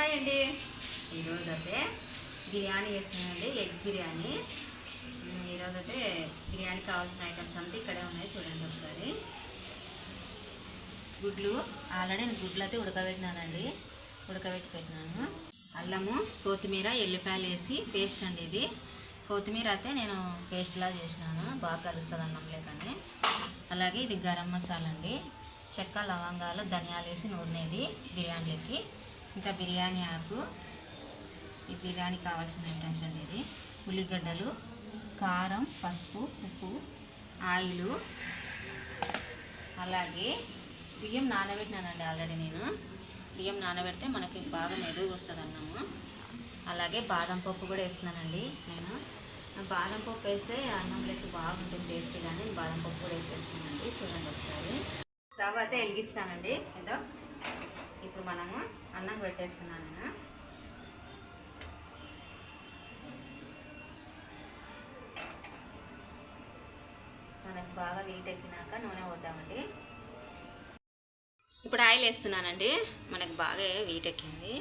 Hi అండి ఈరోజు అయితే బిర్యానీ చేస్తున్నానండి ఎగ్ బిర్యానీ. ఈరోజైతే ఈరోజు అయితే బిర్యానీ కావాల్సిన ఐటమ్స్ అంతా ఇక్కడే ఉన్నాయి చూడండి ఒకసారి. గుడ్లు ఆల్రెడీ నేను గుడ్లు అయితే ఉడకబెట్టినానండి. ఉడకబెట్టి పెట్టినాను అల్లము కొత్తిమీర ఎల్లిపాయలు వేసి పేస్ట్ అండి ఇది. కొత్తిమీర అయితే నేను పేస్ట్లా చేసినాను బాగా కలుస్తుంది అన్నం లేకని. అలాగే ఇది గరం మసాలా అండి. చెక్క లవంగాలు ధనియాలు వేసి నూనెది బిర్యానీలకి. ఇంకా బిర్యానీ ఆకు. ఈ బిర్యానీ కావాల్సిన ఐటమ్స్ అండి ఇది. ఉల్లిగడ్డలు కారం పసుపు ఉప్పు ఆయిలు. అలాగే బియ్యం నానబెట్టినానండి ఆల్రెడీ నేను. బియ్యం నానబెడితే మనకి బాగా మెరుగు వస్తుంది అన్నము. అలాగే బాదం పప్పు కూడా వేస్తున్నానండి నేను. బాదం పప్పు వేస్తే అన్నం లేక బాగుంటుంది టేస్ట్ కానీ బాదం పప్పు కూడా వేసేస్తున్నానండి. చూడండి ఒకసారి. స్టవ్ అయితే వెలిగించినానండి. ఏదో ఇప్పుడు మనము అన్నం పెట్టేస్తున్నాను మనకు బాగా వీట్ ఎక్కినాక నూనె వద్దామండి ఇప్పుడు ఆయిల్ వేస్తున్నానండి. మనకు బాగా వీట్ ఎక్కింది.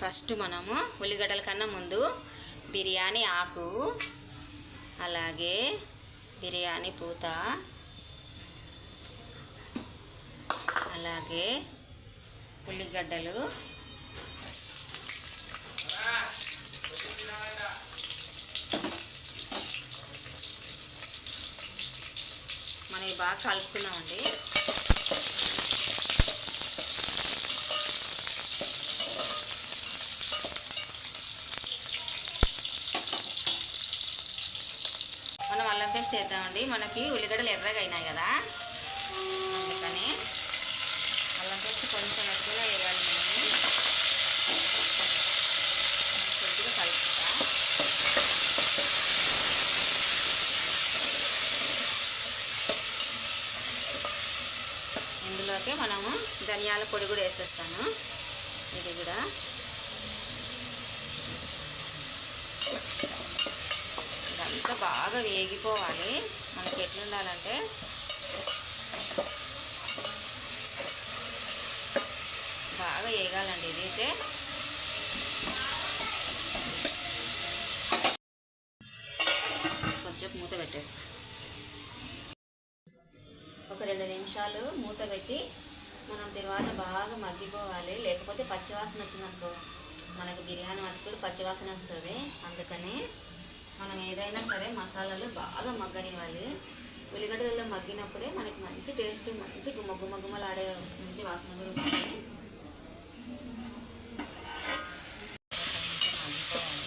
ఫస్ట్ మనము ఉల్లిగడ్డల కన్నా ముందు బిర్యానీ ఆకు అలాగే బిర్యానీ పూత. అలాగే ఉల్లిగడ్డలు. మనం బాగా కలుపుకున్నామండి మనం అల్లం పేస్ట్ వేద్దామండి మనకి ఉల్లిగడ్డలు ఎర్రగా అయినాయి కదా. అందుకని అల్లం పేస్ట్ కొంచెం ఎక్కువగా వేయాలి మనం. కొద్దిగా కలుపుతా. ఇందులోకి మనము ధనియాల పొడి కూడా వేసేస్తాను. ఇది కూడా ఇదంతా బాగా వేగిపోవాలి. మనకి ఎట్లా ఉండాలంటే బాగా వేగాలండి ఇదైతే కొంచెం మూత పెట్టేస్తాను ఒక రెండు నిమిషాలు మూత పెట్టి మనం తర్వాత బాగా మగ్గిపోవాలి. లేకపోతే పచ్చివాసన వచ్చిందనుకో మనకు బిర్యానీ మటుకుడు పచ్చివాసన వస్తుంది. అందుకని మనం ఏదైనా సరే మసాలాలు బాగా మగ్గనివ్వాలి. ఉల్లిగడ్డలలో మగ్గినప్పుడే మనకి మంచి టేస్ట్ మంచి గుమ్మ గుమ్మ గుమ్మలాడే మంచి వాసన కూడా వస్తుంది మగ్గిపోవాలి.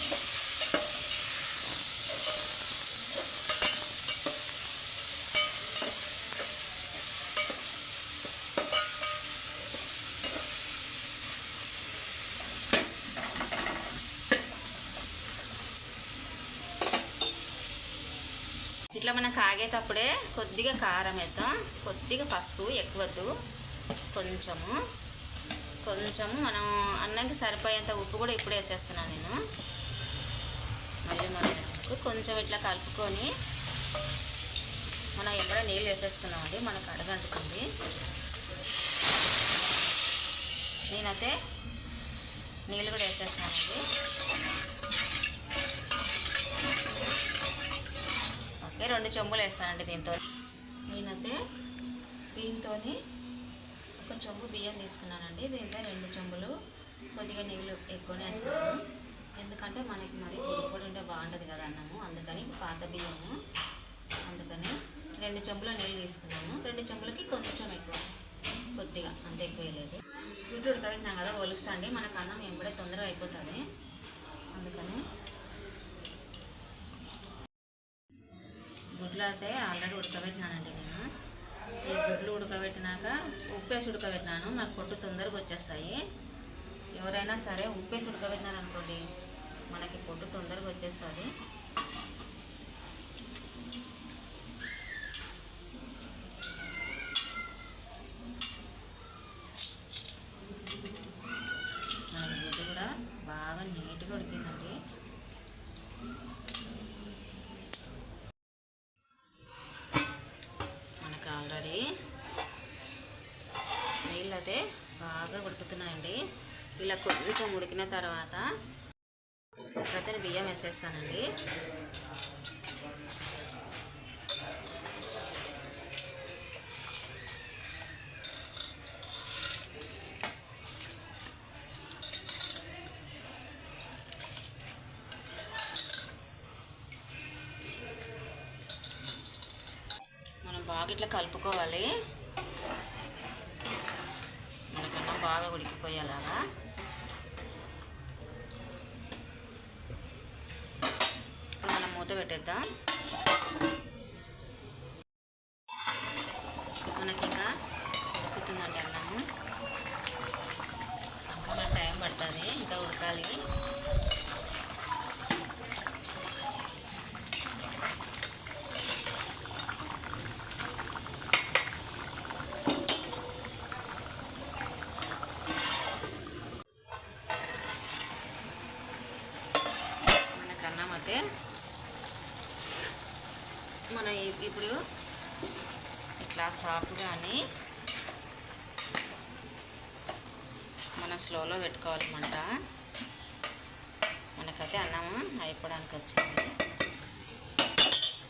ఇట్లా మనం కాగేటప్పుడే కొద్దిగా కారం వేసాం. కొద్దిగా పసుపు ఎక్కువద్దు. కొంచెము. కొంచెము మనం అన్నంకి సరిపోయేంత ఉప్పు కూడా ఇప్పుడు వేసేస్తున్నాను నేను. మళ్ళీ మళ్ళీ కొంచెం ఇట్లా కలుపుకొని మనం ఎక్కడ నీళ్ళు వేసేసుకున్నామండి మనకు అడగంటుకుంది. నేనైతే నీళ్ళు కూడా వేసేసినానండి ఓకే రెండు చెంబులు వేస్తానండి దీంతో. నేనైతే దీంతో ఒక చెంబు బియ్యం తీసుకున్నానండి. దీంతో రెండు చెంబులు కొద్దిగా నీళ్ళు ఎక్కువనే వేస్తున్నాను ఎందుకంటే మనకి మరి పొడి ఉంటే బాగుంటుంది కదా అన్నము. అందుకని పాత బియ్యము. అందుకని రెండు చెంబుల నీళ్ళు తీసుకున్నాను. రెండు చెంబులకి కొంచెం ఎక్కువ. కొద్దిగా అంత ఎక్కువ వేయలేదు. గుడ్డు ఉడకబెట్టినా కదా ఒలుస్తండి మనకు అన్నం ఎంబడే తొందరగా అయిపోతుంది. అందుకని గుడ్లు అయితే ఆల్రెడీ ఉడకబెట్టినానండి నేను. ఈ గుడ్లు ఉడకబెట్టినాక ఉప్పేసి ఉడకబెట్టినాను. నాకు పొట్టు తొందరగా వచ్చేస్తాయి. ఎవరైనా సరే ఉప్పేసి ఉడకబెట్టినారనుకోండి మనకి పొట్టు తొందరగా వచ్చేస్తుంది మన గుడ్డు కూడా బాగా నీట్గా ఉడికిందండి మనకు ఆల్రెడీ అయితే బాగా ఉడుకుతున్నాయండి. ఇలా కొంచెం ఉడికిన తర్వాత ప్రతిని బియ్యం వేసేస్తానండి. మనం బాగా ఇట్లా కలుపుకోవాలి. బాగా ఉడికిపోయేలాగా. మనం మూత పెట్టేద్దాం. మనకి ఇంకా ఉడుకుతుందండి అన్నాము. ఇంకా మన టైం పడుతుంది ఇంకా ఉడకాలి మనకు అన్నం అయితే మన ఇప్పుడు ఇట్లా సాఫ్ట్గాని మనం స్లోలో పెట్టుకోవాలి మంట. మనకైతే అన్నం అయిపోవడానికి వచ్చింది.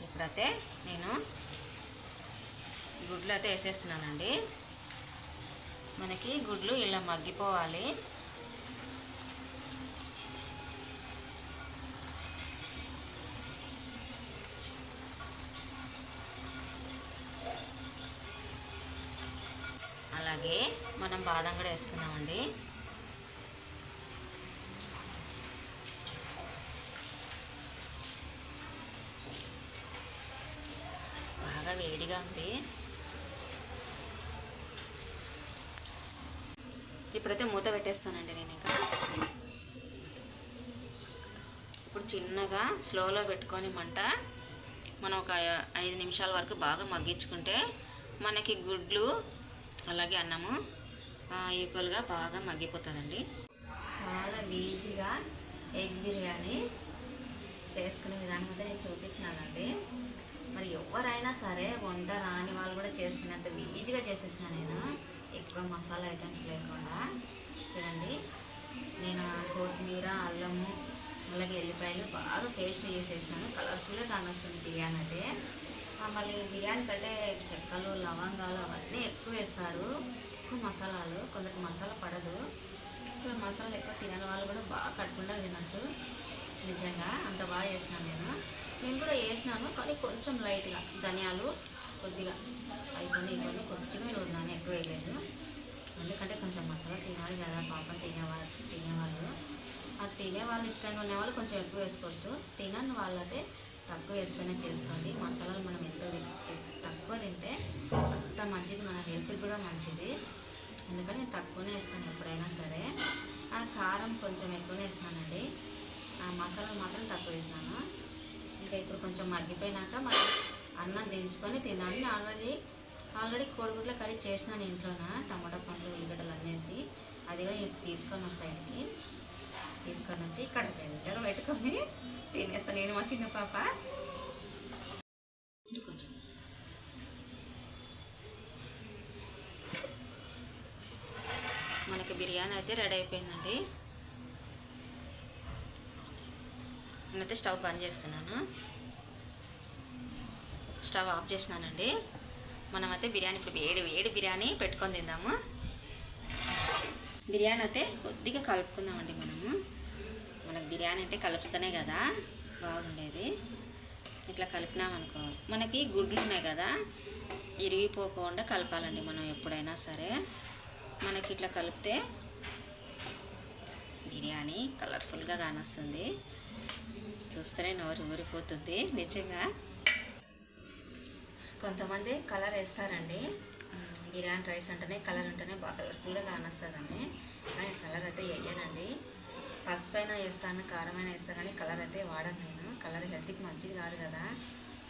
ఇప్పుడైతే నేను గుడ్లు అయితే వేసేస్తున్నానండి. మనకి గుడ్లు ఇలా మగ్గిపోవాలి. బాదం కూడా వేసుకుందామండి. బాగా వేడిగా ఉంది. ఇప్పుడైతే మూత పెట్టేస్తానండి నేను ఇంకా. ఇప్పుడు చిన్నగా స్లోలో పెట్టుకొని మంట మనం ఒక ఐదు నిమిషాల వరకు బాగా మగ్గించుకుంటే మనకి గుడ్లు అలాగే అన్నము ఈక్వల్గా బాగా మగ్గిపోతుందండి. చాలా ఈజీగా ఎగ్ బిర్యానీ చేసుకునే విధానం అయితే నేను చూపించానండి మరి ఎవరైనా సరే వంట రాని వాళ్ళు కూడా చేసుకునేంత ఈజీగా చేసేసిన నేను ఎక్కువ మసాలా ఐటమ్స్ లేకుండా. చూడండి నేను కొత్తిమీర అల్లము అలాగే ఎల్లిపాయలు బాగా పేస్ట్ చేసేసినాను. కలర్ఫుల్గా కానొస్తుంది బిర్యానీ అయితే. మళ్ళీ బిర్యానీకి అయితే చెక్కలు లవంగాలు అవన్నీ ఎక్కువ వేస్తారు. ఎక్కువ మసాలాలు కొందరికి మసాలా పడదు. ఇప్పుడు మసాలా ఎక్కువ తినని వాళ్ళు కూడా బాగా కట్టుకుండా తినచ్చు. నిజంగా అంత బాగా చేసినాను నేను. నేను కూడా వేసినాను కానీ కొంచెం లైట్గా. ధనియాలు కొద్దిగా. అయిపోయి ఇవన్నీ కొంచెమే నూరినాను ఎక్కువ వేయలేదు. ఎందుకంటే కొంచెం మసాలా తినాలి కదా పాపం తినేవాళ్ళు తినేవాళ్ళు. ఆ తినే వాళ్ళు ఇష్టంగా ఉన్న వాళ్ళు కొంచెం ఎక్కువ వేసుకోవచ్చు. తినని వాళ్ళైతే తక్కువ వేసుకునే చేసుకోండి. మసాలాలు మనం ఎంత తి- తక్కువ తింటే అంత మంచిది మన హెల్త్కి కూడా మంచిది. అందుకని నేను తక్కువనే వేస్తాను ఎప్పుడైనా సరే. ఆ కారం కొంచెం ఎక్కువనే వేస్తానండి. ఆ మసాలా మాత్రం తక్కువ వేస్తాను. ఇంకా ఇప్పుడు కొంచెం మగ్గిపోయినాక మనం అన్నం దించుకొని తినాలి. నేను ఆల్రెడీ ఆల్రెడీ కోడిగుడ్ల కర్రీ చేసినాను ఇంట్లోన? టమాటా పండ్లు ఉల్లిగడ్డలు అనేసి అది కూడా నేను తీసుకొని సైడ్కి తీసుకొని వచ్చి ఇక్కడ సైడ్ పెట్టుకొని తినేస్తాను నేను మా చిన్న పాప కొంచెం మనకి బిర్యానీ అయితే రెడీ అయిపోయిందండి. నేనైతే స్టవ్ బంద్ చేస్తున్నాను. స్టవ్ ఆఫ్ చేసినానండి మనమైతే బిర్యానీ ఇప్పుడు వేడి వేడి బిర్యానీ పెట్టుకొని తిందాము. బిర్యానీ అయితే కొద్దిగా కలుపుకుందామండి మనము. మనకు బిర్యానీ అంటే కలుపుతూనే కదా బాగుండేది. ఇట్లా కలిపినామనుకో మనకి గుడ్లు ఉన్నాయి కదా ఇరిగిపోకుండా కలపాలండి మనం ఎప్పుడైనా సరే. మనకి ఇట్లా కలిపితే బిర్యానీ కలర్ఫుల్గా కానొస్తుంది. చూస్తేనే నోరు ఊరిపోతుంది. నిజంగా కొంతమంది కలర్ వేస్తారండి. బిర్యానీ రైస్ అంటేనే కలర్ ఉంటేనే బాగా కలర్ఫుల్గా కానొస్తుందని. కానీ కలర్ అయితే వేయనండి. పసుపు అయినా వేస్తాను కారమైన వేస్తాను కానీ కలర్ అయితే వాడను నేను. కలర్ హెల్త్కి మంచిది కాదు కదా.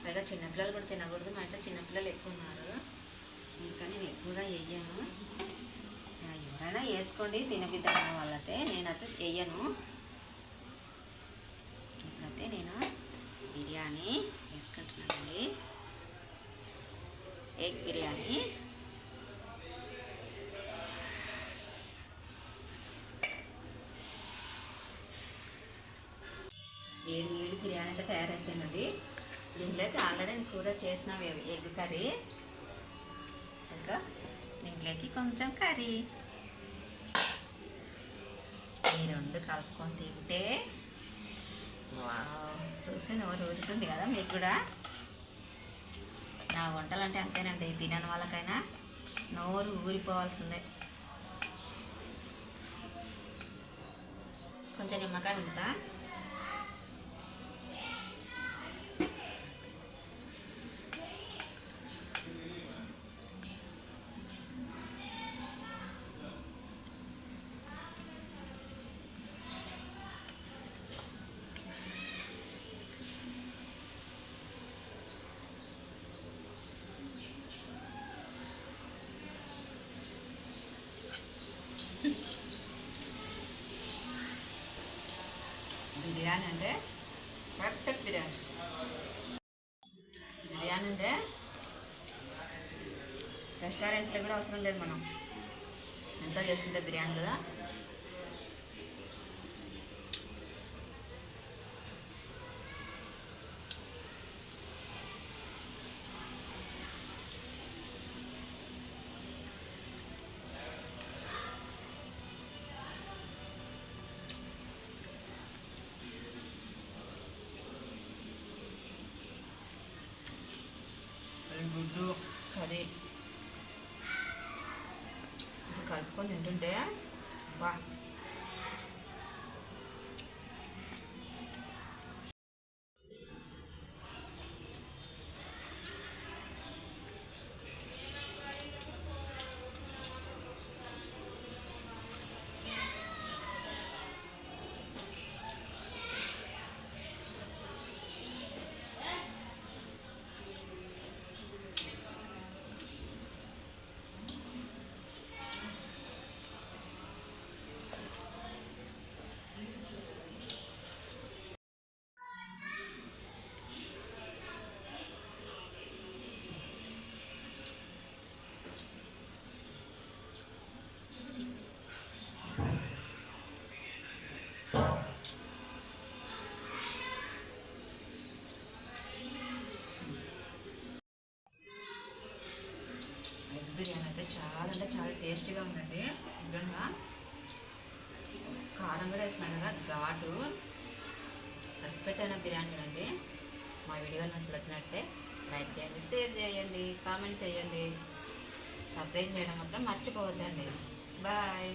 పైగా చిన్నపిల్లలు కూడా తినకూడదు. మా ఇంట్లో చిన్నపిల్లలు ఎక్కువ ఉన్నారు. అందుకని నేను ఎక్కువగా వేయను. అయినా వేసుకోండి తినబిద్ద వాళ్ళతే నేనైతే వేయను ఇప్పుడైతే నేను బిర్యానీ వేసుకుంటున్నానండి. ఎగ్ బిర్యానీ. వేడి వేడి బిర్యానీ అయితే తయారైపోయిందండి. అయితే ఆల్రెడీ కూర చేసినాం ఎగ్ కర్రీ. ఇంకా దీంట్లోకి కొంచెం కర్రీ. ఈ రెండు కలుపుకొని తింటే వావ్, చూస్తే నోరు ఊరుతుంది కదా మీకు కూడా? నా వంటలు అంటే అంతేనండి తినని వాళ్ళకైనా నోరు ఊరిపోవాల్సిందే. కొంచెం నిమ్మకాయ ఉందా బిర్యానీ అంటే పర్ఫెక్ట్ బిర్యానీ బిర్యానీ అంటే రెస్టారెంట్లో కూడా అవసరం లేదు మనం. ఇంట్లో చేసుకుంటే బిర్యానీలుగా ఇది కలుపుకొని తింటుంటే బా టేస్టీగా ఉందండి. నిజంగా కారం కూడా వేసినాను కదా ఘాటు. పర్ఫెక్ట్ అయిన బిర్యానీ అండి. మా వీడియో నచ్చి వచ్చినట్టే లైక్ చేయండి షేర్ చేయండి కామెంట్ చేయండి. సబ్స్క్రైబ్ చేయడం మాత్రం మర్చిపోవద్దండి. బాయ్.